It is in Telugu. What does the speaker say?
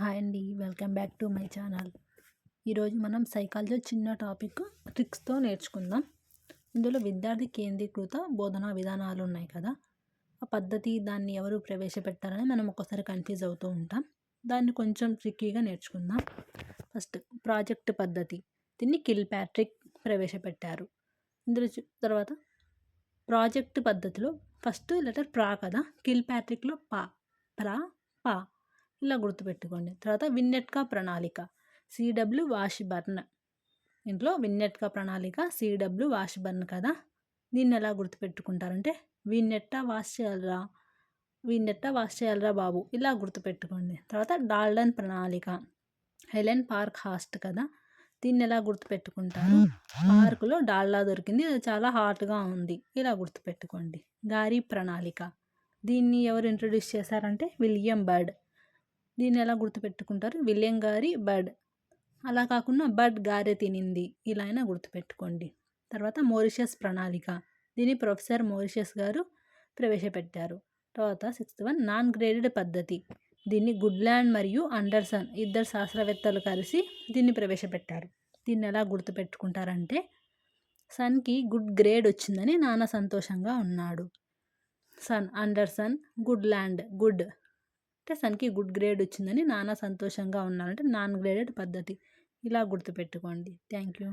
హాయ్ అండి welcome back to my channel. ఈరోజు మనం సైకాలజీ చిన్న టాపిక్ ట్రిక్స్తో నేర్చుకుందాం. ఇందులో విద్యార్థి కేంద్రీకృత బోధనా విధానాలు ఉన్నాయి కదా. ఆ పద్ధతి దాన్ని ఎవరు ప్రవేశపెట్టారని మనం ఒక్కసారి కన్ఫ్యూజ్ అవుతూ ఉంటాం. దాన్ని కొంచెం ట్రిక్కీగా నేర్చుకుందాం. ఫస్ట్ ప్రాజెక్ట్ పద్ధతి. దీన్ని కిల్ ప్యాట్రిక్ ప్రవేశపెట్టారు. ఇందులో తర్వాత ప్రాజెక్ట్ పద్ధతిలో ఫస్ట్ లెటర్ ప్రా కదా కిల్ ప్యాట్రిక్లో పా ప్రా పా. ఇలా గుర్తుపెట్టుకోండి. తర్వాత విన్నెట్కా ప్రణాళిక. CW Washburne. ఇంట్లో విన్నెట్కా ప్రణాళిక సిడబ్ల్యూ వాషిబర్న్ కదా? దీన్ని ఎలా గుర్తుపెట్టుకుంటారంటే వీన్నెట్టా వాష్ చేయాలరా వీన్నెట్టా వాష్ చేయాలరా బాబు ఇలా గుర్తుపెట్టుకోండి. తర్వాత డాల్డన్ ప్రణాళిక. హెలెన్ పార్క్ హాస్ట్ కదా? దీన్ని ఎలా గుర్తుపెట్టుకుంటారు? పార్కులో డాల్డా దొరికింది అది చాలా హాట్గా ఉంది ఇలా గుర్తుపెట్టుకోండి. గారి ప్రణాళిక. దీన్ని ఎవరు ఇంట్రొడ్యూస్ చేశారంటే విలియం బర్డ్. దీన్ని ఎలా గుర్తుపెట్టుకుంటారు? విలియం గారి బర్డ్. అలా కాకుండా బర్డ్ గారె తినింది. ఇలా అయినా గుర్తుపెట్టుకోండి. తర్వాత మోరిషియస్ ప్రణాళిక. దీన్ని ప్రొఫెసర్ మోరిషియస్ గారు ప్రవేశపెట్టారు. తర్వాత సిక్స్త్ వన్ నాన్ గ్రేడెడ్ పద్ధతి. దీన్ని గుడ్లాండ్ మరియు అండర్సన్ ఇద్దరు శాస్త్రవేత్తలు కలిసి దీన్ని ప్రవేశపెట్టారు. దీన్ని ఎలా గుర్తుపెట్టుకుంటారంటే సన్కి గుడ్ గ్రేడ్ వచ్చిందని నాన్న సంతోషంగా ఉన్నాడు. Son Anderson good land good. సన్కి good grade వచ్చిందని నాన్న సంతోషంగా ఉన్నారంటే నాన్ గ్రేడెడ్ పద్ధతి. ఇలా గుర్తుపెట్టుకోండి. Thank you